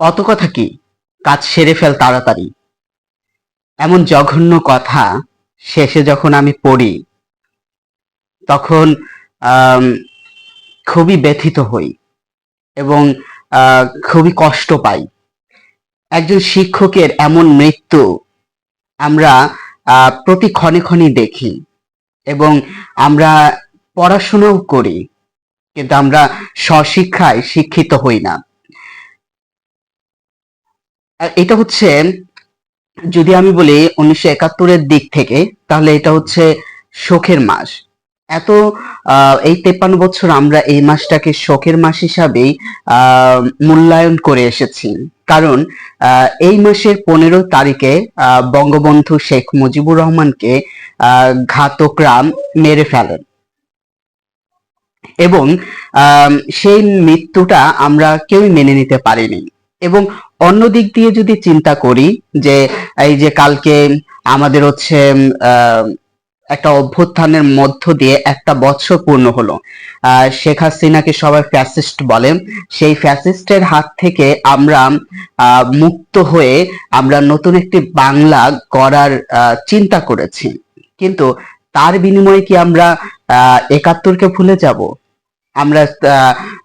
অত কথা কি? কাজ সেরে ফেল তাড়াতাড়ি। এমন জঘন্য কথা শেষে যখন আমি পড়ি, তখন খুবই ব্যথিত হই এবং খুবই কষ্ট পাই। একজন শিক্ষকের এমন মৃত্যু আমরা প্রতি ক্ষণে ক্ষণে দেখি এবং আমরা পড়াশোনাও করি, কিন্তু আমরা স্বশিক্ষায় শিক্ষিত হই না। এটা হচ্ছে, যদি আমি বলি উনিশশো একাত্তরের দিক থেকে, তাহলে এটা হচ্ছে শোকের মাস। এত এই তেপ্পান্ন বছর আমরা এই মাসটাকে শোকের মাস হিসাবেই মূল্যায়ন করে এসেছি। কারণ এই মাসের পনেরো তারিখে বঙ্গবন্ধু শেখ মুজিবুর রহমানকে ঘাতকরা মেরে ফেলেন। এবং সেই মৃত্যুটা আমরা কেউই মেনে নিতে পারিনি। এবং অন্য দিক দিয়ে যদি চিন্তা করি যে এই যে কালকে আমাদের হচ্ছে একটা অভ্যুত্থানের মধ্য দিয়ে একটা বছর পূর্ণ হলো। শেখ হাসিনাকে সবাই ফ্যাসিস্ট বলে। সেই ফ্যাসিস্টের হাত থেকে আমরা মুক্ত হয়ে আমরা নতুন একটি বাংলা গড়ার চিন্তা করেছি। কিন্তু তার বিনিময়ে কি আমরা একাত্তরকে ভুলে যাব? আমরা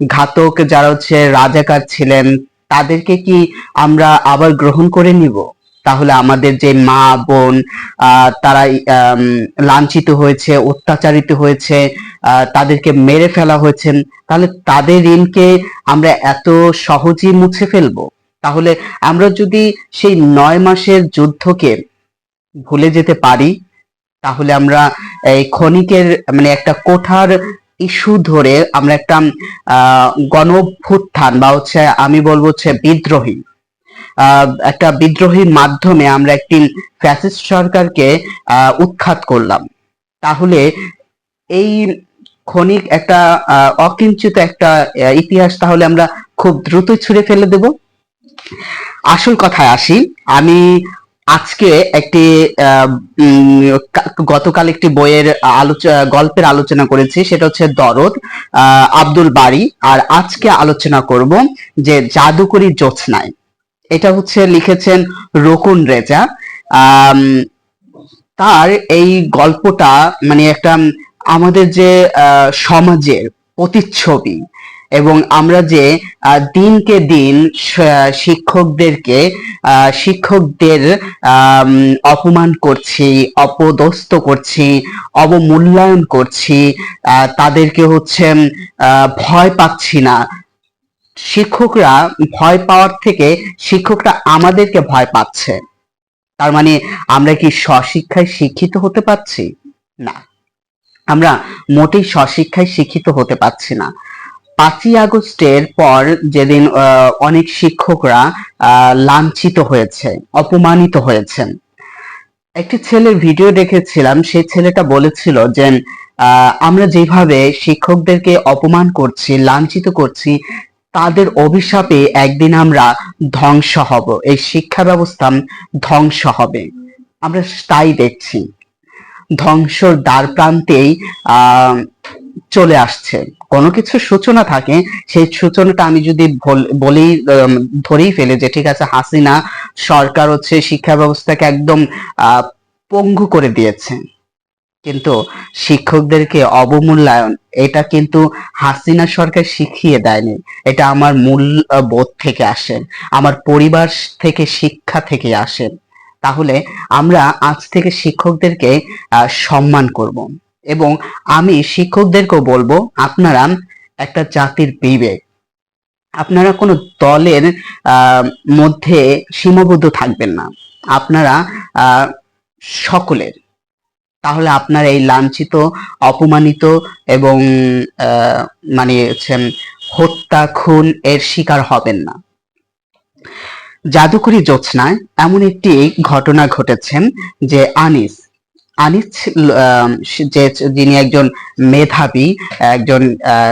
ঘাতক যারা হচ্ছে রাজাকার ছিলেন তাদেরকে কি আমরা আবার গ্রহণ করে নিব? তাহলে আমাদের যে মা, বোন তারা লাঞ্ছিত হয়েছে, অত্যাচারিত হয়েছে তাদেরকে মেরে ফেলা হয়েছে, তাহলে তাদের ঋণকে আমরা এত সহজেই মুছে ফেলব? তাহলে আমরা যদি সেই নয় মাসের যুদ্ধকে ভুলে যেতে পারি, তাহলে আমরা এই ক্ষণিকের মানে একটা কোঠার ইস্যু ধরে আমরা একটা গণ বা হচ্ছে আমি বলব হচ্ছে বিদ্রোহী। একটা বিদ্রোহীর মাধ্যমে আমরা একটি ফ্যাসিস্ট সরকারকে উৎখাত করলাম। তাহলে এই ক্ষণিক একটা অকিঞ্চিত একটা ইতিহাস তাহলে আমরা খুব দ্রুত ছুঁড়ে ফেলে দেব। আসল কথায় আসি, আমি আজকে একটি গতকাল একটি বইয়ের আলোচনা গল্পের আলোচনা করেছি, সেটা হচ্ছে দরদ আব্দুল বাড়ি আর আজকে আলোচনা করব যে জাদুকরি জোছনায় এটা হচ্ছে লিখেছেন রকুন রেজা। তার এই গল্পটা মানে একটা আমাদের যে সমাজের প্রতিচ্ছবি এবং আমরা যে দিনকে দিন শিক্ষকদেরকে শিক্ষকদের অপমান করছি, অপদস্থ করছি, অবমূল্যায়ন করছি তাদেরকে হচ্ছে ভয় পাচ্ছি না। শিক্ষকরা ভয় পাওয়ার থেকে শিক্ষকরা আমাদেরকে ভয় পাচ্ছে। তার মানে আমরা কি স্বশিক্ষায় শিক্ষিত হতে পারছি? না। আমরা মোটেই স্বশিক্ষায় শিক্ষিত হতে পারছি না। পাঁচই আগস্টের পর যেদিন অনেক শিক্ষকরা লাঞ্ছিত হয়েছে, অপমানিত হয়েছেন। একটি ছেলের ভিডিও দেখেছিলাম, সেই ছেলেটা বলেছিল যে আমরা যেভাবে শিক্ষকদেরকে অপমান করছি, লাঞ্ছিত করছি, তাদের অভিশাপে একদিন আমরা ধ্বংস হব, এই শিক্ষা ব্যবস্থা ধ্বংস হবে। আমরা তাই দেখছি। ধ্বংসর দ্বার প্রান্তেই আহ চলে আসছে। কোনো কিছু সূচনা থাকে, সেই সূচনাটা আমি যদি বল- বলি ধরেই ফেলে যে ঠিক আছে, হাসিনা সরকার হচ্ছে শিক্ষা ব্যবস্থাকে একদম পঙ্গু করে দিয়েছে। কিন্তু শিক্ষকদেরকে অবমূল্যায়ন, এটা কিন্তু হাসিনা সরকার শিখিয়ে দেয়নি। এটা আমার মূল বোধ থেকে আসে, আমার পরিবার থেকে, শিক্ষা থেকে আসে। তাহলে আমরা আজ থেকে শিক্ষকদেরকে সম্মান করব। এবং আমি শিক্ষকদেরকেও বলব, আপনারা একটা জাতির বিবেক। আপনারা কোনো দলের মধ্যে সীমাবদ্ধ থাকবেন না। আপনারা সকলের। তাহলে আপনার এই লাঞ্ছিত, অপমানিত এবং মানে হত্যা, খুন এর শিকার হবেন না। জাদুকরি জোৎস্নায় এমন একটি ঘটনা ঘটেছেন যে আনিস আনিস যে যিনি একজন মেধাবী একজন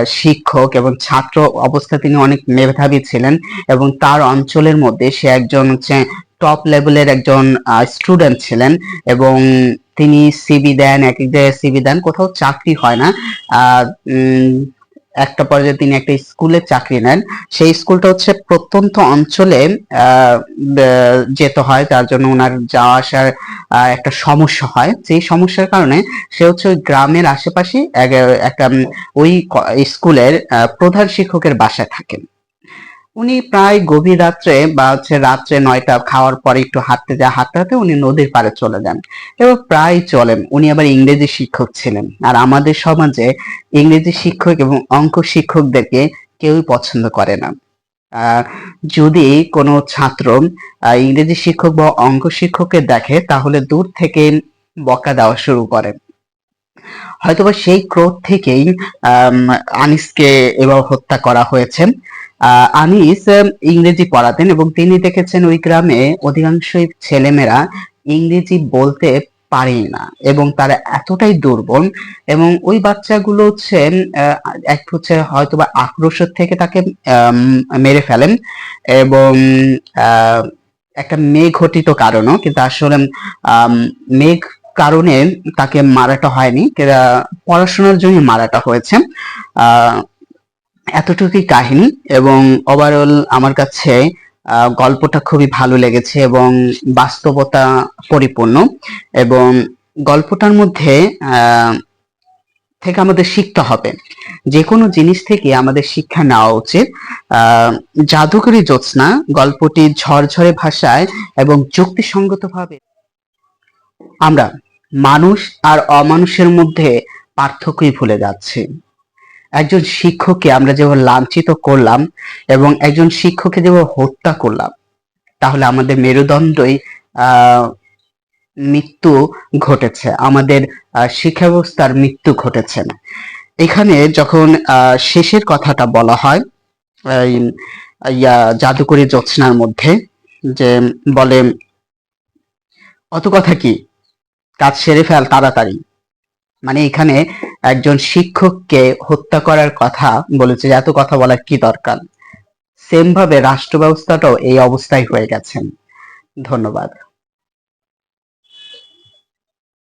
শিক্ষক এবং ছাত্র অবস্থায় তিনি অনেক মেধাবী ছিলেন এবং তার অঞ্চলের মধ্যে সে একজন হচ্ছে টপ লেভেলের একজন স্টুডেন্ট ছিলেন এবং তিনি সিবি দেন এক এক জায়গায় সিবি দেন কোথাও চাকরি হয় না। আহ, একটা পর্যায়ে তিনি একটা স্কুলে চাকরি নেন। সেই স্কুলটা হচ্ছে প্রত্যন্ত অঞ্চলে যেতে হয় তার জন্য ওনার যাওয়া আসার একটা সমস্যা হয়। সেই সমস্যার কারণে সে হচ্ছে ওই গ্রামের আশেপাশে এক- একটা ওই স্কুলের প্রধান শিক্ষকের বাসায় থাকেন। উনি প্রায় গভীর রাত্রে বা হচ্ছে রাত্রে নয়টা খাওয়ার পরে একটু হাঁটতে যায়, হাঁটতে হাঁটতে উনি নদীর পাড়ে চলে যান এবং প্রায় চলেন। উনি আবার ইংরেজি শিক্ষক ছিলেন। আর আমাদের সমাজে ইংরেজি শিক্ষক এবং অঙ্ক শিক্ষকদেরকে কেউই পছন্দ করে না। যদি কোনো ছাত্র ইংরেজি শিক্ষক বা অঙ্ক শিক্ষককে দেখে, তাহলে দূর থেকে বকা দেওয়া শুরু করে। হয়তোবা সেই ক্রোধ থেকেই আনিসকে এবার হত্যা করা হয়েছে। আনিস ইংরেজি পড়াতেন এবং তিনি দেখেছেন ওই গ্রামে অধিকাংশই ছেলেমেয়েরা ইংরেজি বলতে পারেই না এবং তারা এতটাই দুর্বল এবং ওই বাচ্চাগুলো হচ্ছে এক হচ্ছে হয়তোবা আক্রোশের থেকে তাকে মেরে ফেলেন এবং একটা মেঘ ঘটিত কারণও, কিন্তু আসলে মেঘ কারণে তাকে মারাটা হয়নি পড়াশোনার জন্য মারাটা হয়েছে। এতটুকুই কাহিনী এবং ওভারঅল আমার কাছে গল্পটা খুবই ভালো লেগেছে এবং বাস্তবতা পরিপূর্ণ এবং গল্পটার মধ্যে থেকে আমাদের শিখতে হবে। যে কোনো জিনিস থেকে আমাদের শিক্ষা নেওয়া উচিত। জাদুকরী জ্যোৎস্না গল্পটি ঝরঝরে ভাষায় এবং যুক্তিসঙ্গতভাবে আমরা মানুষ আর অমানুষের মধ্যে পার্থক্যই ভুলে যাচ্ছি। একজন শিক্ষককে আমরা যেভাবে লাঞ্ছিত করলাম এবং একজন শিক্ষককে যেভাবে হত্যা করলাম, তাহলে আমাদের মেরুদণ্ডই মৃত্যু ঘটেছে। আমাদের শিক্ষা ব্যবস্থার মৃত্যু ঘটেছে। এখানে যখন শেষের কথাটা বলা হয় ইয়া, জাদুকরী জ্যোৎস্নার মধ্যে যে বলে, অত কথা কি? কাজ সেরে ফেল তাড়াতাড়ি। মানে এখানে একজন শিক্ষককে হত্যা করার কথা বলেছে এত কথা বলার কি দরকার? সেম ভাবে রাষ্ট্র ব্যবস্থাটাও এই অবস্থায় হয়ে গেছেন। ধন্যবাদ।